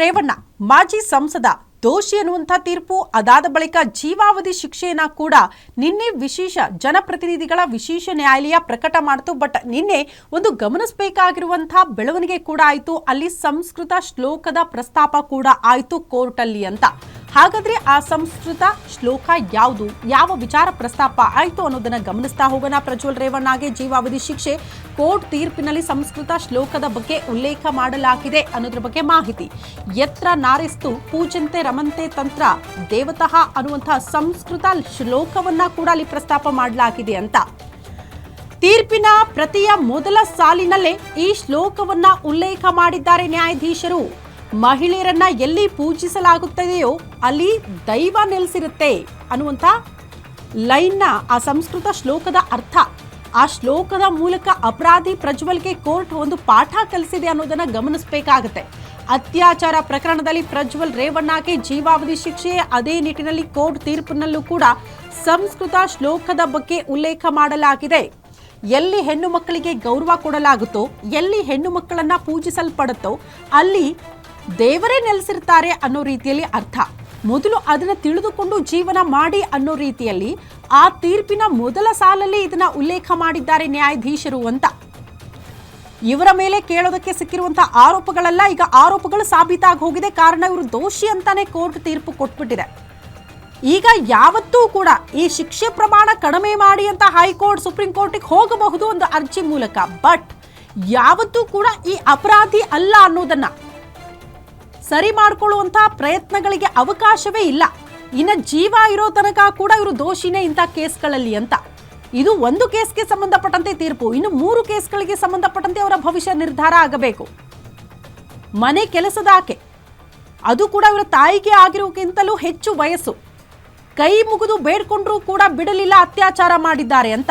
ರೇವಣ್ಣ, ಮಾಜಿ ಸಂಸದ ದೋಷಿ ಅನ್ನುವಂಥ ತೀರ್ಪು ಅದಾದ ಬಳಿಕ ಜೀವಾವಧಿ ಶಿಕ್ಷೆಯನ್ನ ಕೂಡ ನಿನ್ನೆ ವಿಶೇಷ ಜನಪ್ರತಿನಿಧಿಗಳ ವಿಶೇಷ ನ್ಯಾಯಾಲಯ ಪ್ರಕಟ ಮಾಡಿತು. ಬಟ್ ನಿನ್ನೆ ಒಂದು ಗಮನಿಸಬೇಕಾಗಿರುವಂತಹ ಬೆಳವಣಿಗೆ ಕೂಡ ಆಯಿತು. ಅಲ್ಲಿ ಸಂಸ್ಕೃತ ಶ್ಲೋಕದ ಪ್ರಸ್ತಾಪ ಕೂಡ ಆಯಿತು ಕೋರ್ಟಲ್ಲಿ ಅಂತ. ಹಾಗಾದ್ರೆ ಆ ಸಂಸ್ಕೃತ ಶ್ಲೋಕ ಯಾವುದು? ಯಾವ ವಿಚಾರ ಪ್ರಸ್ತಾಪ ಆಯಿತು ಅನ್ನೋದನ್ನ ಗಮನಿಸ್ತಾ ಹೋಗೋಣ ಪ್ರಜ್ವಲ್ ರೇವಣ್ಣಗೆ ಜೀವಾವಧಿ ಶಿಕ್ಷೆ ಕೋರ್ಟ್ ತೀರ್ಪಿನಲ್ಲಿ ಸಂಸ್ಕೃತ ಶ್ಲೋಕದ ಬಗ್ಗೆ ಉಲ್ಲೇಖ ಮಾಡಲಾಗಿದೆ ಅನ್ನೋದ್ರ ಬಗ್ಗೆ ಮಾಹಿತಿ. ಯತ್ರ ನಾರಿಸ್ತು ಪೂಜಂತೆ ರಮಂತೆ ತಂತ್ರ ದೇವತಃ ಅನ್ನುವಂತಹ ಸಂಸ್ಕೃತ ಶ್ಲೋಕವನ್ನ ಕೂಡ ಅಲ್ಲಿ ಪ್ರಸ್ತಾಪ ಮಾಡಲಾಗಿದೆ ಅಂತ. ತೀರ್ಪಿನ ಪ್ರತಿಯ ಮೊದಲ ಸಾಲಿನಲ್ಲೇ ಈ ಶ್ಲೋಕವನ್ನ ಉಲ್ಲೇಖ ಮಾಡಿದ್ದಾರೆ ನ್ಯಾಯಾಧೀಶರು. ಮಹಿಳೆಯರನ್ನ ಎಲ್ಲಿ ಪೂಜಿಸಲಾಗುತ್ತದೆಯೋ ಅಲ್ಲಿ ದೈವ ನೆಲೆಸಿರುತ್ತೆ ಅನ್ನುವಂಥ ಲೈನ್ನ ಆ ಸಂಸ್ಕೃತ ಶ್ಲೋಕದ ಅರ್ಥ. ಆ ಶ್ಲೋಕದ ಮೂಲಕ ಅಪರಾಧಿ ಪ್ರಜ್ವಲ್ಗೆ ಕೋರ್ಟ್ ಒಂದು ಪಾಠ ಕಲಿಸಿದೆ ಅನ್ನೋದನ್ನ ಗಮನಿಸಬೇಕಾಗುತ್ತೆ. ಅತ್ಯಾಚಾರ ಪ್ರಕರಣದಲ್ಲಿ ಪ್ರಜ್ವಲ್ ರೇವಣ್ಣಗೆ ಜೀವಾವಧಿ ಶಿಕ್ಷೆ, ಅದೇ ನಿಟ್ಟಿನಲ್ಲಿ ಕೋರ್ಟ್ ತೀರ್ಪಿನಲ್ಲೂ ಕೂಡ ಸಂಸ್ಕೃತ ಶ್ಲೋಕದ ಬಗ್ಗೆ ಉಲ್ಲೇಖ ಮಾಡಲಾಗಿದೆ. ಎಲ್ಲಿ ಹೆಣ್ಣು ಮಕ್ಕಳಿಗೆ ಗೌರವ ಕೊಡಲಾಗುತ್ತೋ, ಎಲ್ಲಿ ಹೆಣ್ಣು ಮಕ್ಕಳನ್ನ ಪೂಜಿಸಲ್ಪಡುತ್ತೋ, ಅಲ್ಲಿ ದೇವರೇ ನೆಲೆಸಿರ್ತಾರೆ ಅನ್ನೋ ರೀತಿಯಲ್ಲಿ ಅರ್ಥ. ಮೊದಲು ಅದನ್ನು ತಿಳಿದುಕೊಂಡು ಜೀವನ ಮಾಡಿ ಅನ್ನೋ ರೀತಿಯಲ್ಲಿ ಆ ತೀರ್ಪಿನ ಮೊದಲ ಸಾಲಲ್ಲಿ ಇದನ್ನ ಉಲ್ಲೇಖ ಮಾಡಿದ್ದಾರೆ ನ್ಯಾಯಾಧೀಶರು ಅಂತ. ಇವರ ಮೇಲೆ ಕೇಳೋದಕ್ಕೆ ಸಿಕ್ಕಿರುವಂತಹ ಆರೋಪಗಳೆಲ್ಲ ಈಗ ಆರೋಪಗಳು ಸಾಬೀತಾಗಿ ಹೋಗಿದೆ. ಕಾರಣ ಇವರು ದೋಷಿ ಅಂತಾನೆ ಕೋರ್ಟ್ ತೀರ್ಪು ಕೊಟ್ಬಿಟ್ಟಿದೆ. ಈಗ ಯಾವತ್ತೂ ಕೂಡ ಈ ಶಿಕ್ಷೆ ಪ್ರಮಾಣ ಕಡಿಮೆ ಮಾಡಿ ಅಂತ ಹೈಕೋರ್ಟ್, ಸುಪ್ರೀಂ ಕೋರ್ಟಿಗೆ ಹೋಗಬಹುದು ಒಂದು ಅರ್ಜಿ ಮೂಲಕ. ಬಟ್ ಯಾವತ್ತೂ ಕೂಡ ಈ ಅಪರಾಧಿ ಅಲ್ಲ ಅನ್ನೋದನ್ನ ಸರಿ ಮಾಡ್ಕೊಳ್ಳುವಂತಹ ಪ್ರಯತ್ನಗಳಿಗೆ ಅವಕಾಶವೇ ಇಲ್ಲ. ಇನ್ನು ಜೀವ ಇರೋ ತನಕ ಕೂಡ ಇವರು ದೋಷಿನೇ ಇಂಥ ಕೇಸ್ಗಳಲ್ಲಿ ಅಂತ. ಇದು ಒಂದು ಕೇಸ್ಗೆ ಸಂಬಂಧಪಟ್ಟಂತೆ ತೀರ್ಪು, ಇನ್ನು ಮೂರು ಕೇಸ್ಗಳಿಗೆ ಸಂಬಂಧಪಟ್ಟಂತೆ ಅವರ ಭವಿಷ್ಯ ನಿರ್ಧಾರ ಆಗಬೇಕು. ಮನೆ ಕೆಲಸದ ಆಕೆ ಅದು ಕೂಡ ಇವರ ತಾಯಿಗೆ ಆಗಿರೋಕ್ಕಿಂತಲೂ ಹೆಚ್ಚು ವಯಸ್ಸು. ಕೈ ಮುಗಿದು ಬೇಡ್ಕೊಂಡ್ರೂ ಕೂಡ ಬಿಡಲಿಲ್ಲ ಅತ್ಯಾಚಾರ ಮಾಡಿದ್ದಾರೆ ಅಂತ.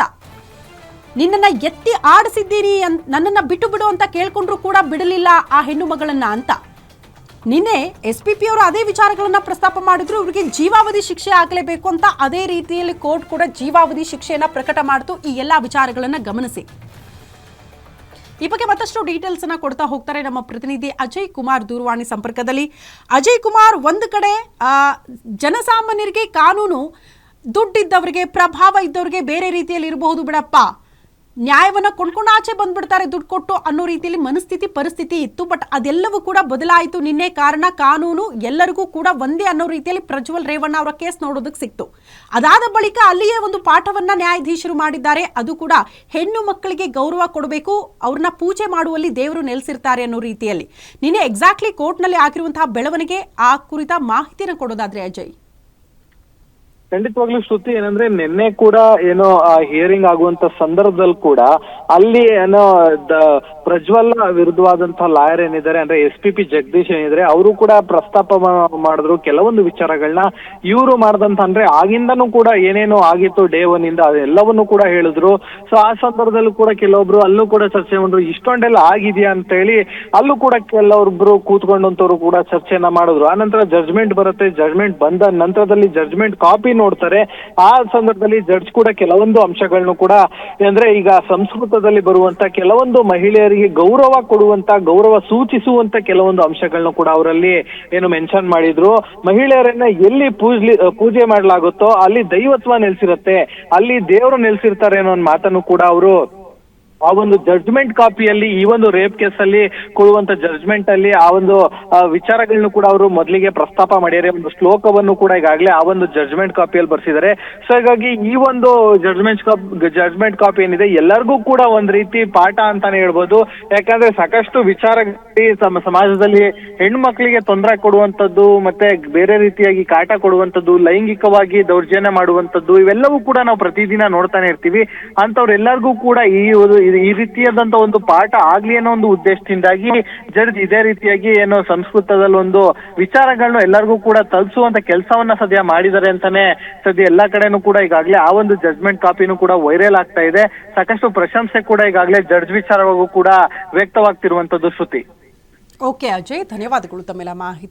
ನಿನ್ನನ್ನ ಎತ್ತಿ ಆಡಿಸಿದ್ದೀರಿ ಅಂತ ನನ್ನನ್ನ ಬಿಟ್ಟು ಬಿಡು ಅಂತ ಕೇಳ್ಕೊಂಡ್ರು ಕೂಡ ಬಿಡಲಿಲ್ಲ ಆ ಹೆಣ್ಣು ಮಗಳನ್ನ ಅಂತ. ನಿನ್ನೆ ಎಸ್ ಪಿ ಪಿ ಅವರು ಅದೇ ವಿಚಾರಗಳನ್ನ ಪ್ರಸ್ತಾಪ ಮಾಡಿದ್ರು. ಇವರಿಗೆ ಜೀವಾವಧಿ ಶಿಕ್ಷೆ ಆಗಲೇಬೇಕು ಅಂತ ಅದೇ ರೀತಿಯಲ್ಲಿ ಕೋರ್ಟ್ ಕೂಡ ಜೀವಾವಧಿ ಶಿಕ್ಷೆಯನ್ನ ಪ್ರಕಟ ಮಾಡಿತು. ಈ ಎಲ್ಲಾ ವಿಚಾರಗಳನ್ನ ಗಮನಿಸಿ. ಈ ಬಗ್ಗೆ ಮತ್ತಷ್ಟು ಡೀಟೇಲ್ಸ್ ಅನ್ನ ಕೊಡ್ತಾ ಹೋಗ್ತಾರೆ ನಮ್ಮ ಪ್ರತಿನಿಧಿ ಅಜಯ್ ಕುಮಾರ್ ದೂರವಾಣಿ ಸಂಪರ್ಕದಲ್ಲಿ. ಅಜಯ್ ಕುಮಾರ್, ಒಂದು ಕಡೆ ಜನಸಾಮಾನ್ಯರಿಗೆ ಕಾನೂನು ದುಡ್ಡಿದ್ದವರಿಗೆ, ಪ್ರಭಾವ ಇದ್ದವರಿಗೆ ಬೇರೆ ರೀತಿಯಲ್ಲಿ ಇರಬಹುದು ಬಿಡಪ್ಪ. ನ್ಯಾಯವನ್ನ ಕೊಂಡ್ಕೊಂಡು ಆಚೆ ಬಂದ್ಬಿಡ್ತಾರೆ ದುಡ್ಡು ಕೊಟ್ಟು ಅನ್ನೋ ರೀತಿಯಲ್ಲಿ ಮನಸ್ಥಿತಿ, ಪರಿಸ್ಥಿತಿ ಇತ್ತು. ಬಟ್ ಅದೆಲ್ಲವೂ ಕೂಡ ಬದಲಾಯಿತು. ನಿನ್ನೆ ಕಾರಣ, ಕಾನೂನು ಎಲ್ಲರಿಗೂ ಕೂಡ ಒಂದೇ ಅನ್ನೋ ರೀತಿಯಲ್ಲಿ ಪ್ರಜ್ವಲ್ ರೇವಣ್ಣ ಅವರ ಕೇಸ್ ನೋಡೋದಕ್ಕೆ ಸಿಕ್ತು. ಅದಾದ ಬಳಿಕ ಅಲ್ಲಿಯೇ ಒಂದು ಪಾಠವನ್ನ ನ್ಯಾಯಾಧೀಶರು ಮಾಡಿದ್ದಾರೆ. ಅದು ಕೂಡ ಹೆಣ್ಣು ಮಕ್ಕಳಿಗೆ ಗೌರವ ಕೊಡಬೇಕು, ಅವ್ರನ್ನ ಪೂಜೆ ಮಾಡುವಲ್ಲಿ ದೇವರು ನೆಲೆಸಿರ್ತಾರೆ ಅನ್ನೋ ರೀತಿಯಲ್ಲಿ. ನಿನ್ನೆ ಎಕ್ಸಾಕ್ಟ್ಲಿ ಕೋರ್ಟ್ನಲ್ಲಿ ಆಗಿರುವಂತಹ ಬೆಳವಣಿಗೆ, ಆ ಕುರಿತ ಮಾಹಿತಿನ ಕೊಡೋದಾದ್ರೆ ಅಜಯ್. ಖಂಡಿತವಾಗ್ಲೂ ಶ್ರುತಿ ಏನಂದ್ರೆ ನಿನ್ನೆ ಕೂಡ ಏನೋ ಹಿಯರಿಂಗ್ ಆಗುವಂತ ಸಂದರ್ಭದಲ್ಲಿ ಕೂಡ ಅಲ್ಲಿ ಏನೋ ಪ್ರಜ್ವಲ್ ವಿರುದ್ಧವಾದಂತಹ ಲಾಯರ್ ಏನಿದ್ದಾರೆ ಅಂದ್ರೆ ಎಸ್ ಪಿ ಪಿ ಜಗದೀಶ್ ಏನಿದ್ರೆ ಅವರು ಕೂಡ ಪ್ರಸ್ತಾಪ ಮಾಡಿದ್ರು. ಕೆಲವೊಂದು ವಿಚಾರಗಳನ್ನ ಇವರು ಮಾಡ್ದಂತ ಅಂದ್ರೆ ಆಗಿಂದನು ಕೂಡ ಏನೇನು ಆಗಿತ್ತು ಡೇ ಒನ್ ಇಂದ ಅದೆಲ್ಲವನ್ನು ಕೂಡ ಹೇಳಿದ್ರು. ಸೊ ಆ ಸಂದರ್ಭದಲ್ಲೂ ಕೂಡ ಕೆಲವೊಬ್ರು ಅಲ್ಲೂ ಕೂಡ ಚರ್ಚೆ ಮಾಡಿದ್ರು. ಇಷ್ಟೊಂದೆಲ್ಲ ಆಗಿದೆಯಾ ಅಂತ ಹೇಳಿ ಅಲ್ಲೂ ಕೂಡ ಕೆಲವೊಬ್ರು ಕೂತ್ಕೊಂಡಂತವ್ರು ಕೂಡ ಚರ್ಚೆಯನ್ನ ಮಾಡಿದ್ರು. ಆನಂತರ ಜಡ್ಜ್ಮೆಂಟ್ ಬರುತ್ತೆ. ಜಡ್ಜ್ಮೆಂಟ್ ಬಂದ ನಂತರದಲ್ಲಿ ಜಡ್ಜ್ಮೆಂಟ್ ಕಾಪಿ ನೋಡ್ತಾರೆ. ಆ ಸಂದರ್ಭದಲ್ಲಿ ಜಡ್ಜ್ ಕೂಡ ಕೆಲವೊಂದು ಅಂಶಗಳನ್ನು ಕೂಡ, ಅಂದ್ರೆ ಈಗ ಸಂಸ್ಕೃತದಲ್ಲಿ ಬರುವಂತ ಕೆಲವೊಂದು ಮಹಿಳೆಯರಿಗೆ ಗೌರವ ಕೊಡುವಂತ, ಗೌರವ ಸೂಚಿಸುವಂತ ಕೆಲವೊಂದು ಅಂಶಗಳನ್ನು ಕೂಡ ಅವರಲ್ಲಿ ಏನು ಮೆನ್ಷನ್ ಮಾಡಿದ್ರು. ಮಹಿಳೆಯರನ್ನ ಎಲ್ಲಿ ಪೂಜ್ಲಿ, ಪೂಜೆ ಮಾಡಲಾಗುತ್ತೋ ಅಲ್ಲಿ ದೈವತ್ವ ನೆಲೆಸಿರುತ್ತೆ, ಅಲ್ಲಿ ದೇವರು ನೆಲೆಸಿರ್ತಾರೆ ಅನ್ನೋ ಒಂದು ಮಾತನ್ನು ಕೂಡ ಅವರು ಆ ಒಂದು ಜಡ್ಜ್ಮೆಂಟ್ ಕಾಪಿಯಲ್ಲಿ ಈ ಒಂದು ರೇಪ್ ಕೇಸ್ ಅಲ್ಲಿ ಕೊಡುವಂತ ಜಡ್ಜ್ಮೆಂಟ್ ಅಲ್ಲಿ ಆ ಒಂದು ವಿಚಾರಗಳನ್ನು ಕೂಡ ಅವರು ಮೊದಲಿಗೆ ಪ್ರಸ್ತಾಪ ಮಾಡಿದ್ದಾರೆ ಒಂದು ಶ್ಲೋಕವನ್ನು ಕೂಡ ಈಗಾಗಲೇ ಆ ಒಂದು ಜಡ್ಜ್ಮೆಂಟ್ ಕಾಪಿಯಲ್ಲಿ ಬರ್ಸಿದ್ದಾರೆ ಸೊ ಹಾಗಾಗಿ ಈ ಒಂದು ಜಡ್ಜ್ಮೆಂಟ್ ಕಾಪ್ ಜಡ್ಜ್ಮೆಂಟ್ ಕಾಪಿ ಏನಿದೆ, ಎಲ್ಲರಿಗೂ ಕೂಡ ಒಂದ್ ರೀತಿ ಪಾಠ ಅಂತಾನೆ ಹೇಳ್ಬೋದು. ಯಾಕಂದ್ರೆ ಸಾಕಷ್ಟು ವಿಚಾರ ಸಮಾಜದಲ್ಲಿ ಹೆಣ್ಣು ಮಕ್ಕಳಿಗೆ ತೊಂದರೆ ಕೊಡುವಂತದ್ದು ಮತ್ತೆ ಬೇರೆ ರೀತಿಯಾಗಿ ಕಾಟ ಕೊಡುವಂತದ್ದು ಲೈಂಗಿಕವಾಗಿ ದೌರ್ಜನ್ಯ ಮಾಡುವಂತದ್ದು ಇವೆಲ್ಲವೂ ಕೂಡ ನಾವು ಪ್ರತಿದಿನ ನೋಡ್ತಾನೆ ಇರ್ತೀವಿ. ಅಂತವ್ರೆಲ್ಲರಿಗೂ ಕೂಡ ಈ ಈ- ರೀತಿಯಾದಂತ ಒಂದು ಪಾಠ ಆಗ್ಲಿ ಅನ್ನೋ ಒಂದು ಉದ್ದೇಶದಿಂದಾಗಿ ಜಡ್ಜ್ ಇದೇ ರೀತಿಯಾಗಿ ಏನು ಸಂಸ್ಕೃತದಲ್ಲಿ ಒಂದು ವಿಚಾರಗಳನ್ನ ಎಲ್ಲರಿಗೂ ಕೂಡ ತಲುಪಿಸುವಂತ ಕೆಲಸವನ್ನ ಸದ್ಯ ಮಾಡಿದ್ದಾರೆ ಅಂತಾನೆ ಸದ್ಯ ಎಲ್ಲಾ ಕಡೆನೂ ಕೂಡ ಈಗಾಗಲೇ ಆ ಒಂದು ಜಡ್ಜ್ಮೆಂಟ್ ಕಾಪಿನೂ ಕೂಡ ವೈರಲ್ ಆಗ್ತಾ ಇದೆ. ಸಾಕಷ್ಟು ಪ್ರಶಂಸೆ ಕೂಡ ಈಗಾಗಲೇ ಜಡ್ಜ್ ವಿಚಾರವಾಗೂ ಕೂಡ ವ್ಯಕ್ತವಾಗ್ತಿರುವಂತದ್ದು ಶ್ರುತಿ. ಓಕೆ ಅಜಯ್ ಧನ್ಯವಾದಗಳು ತಮ್ಮೆಲ್ಲ ಮಾಹಿತಿ.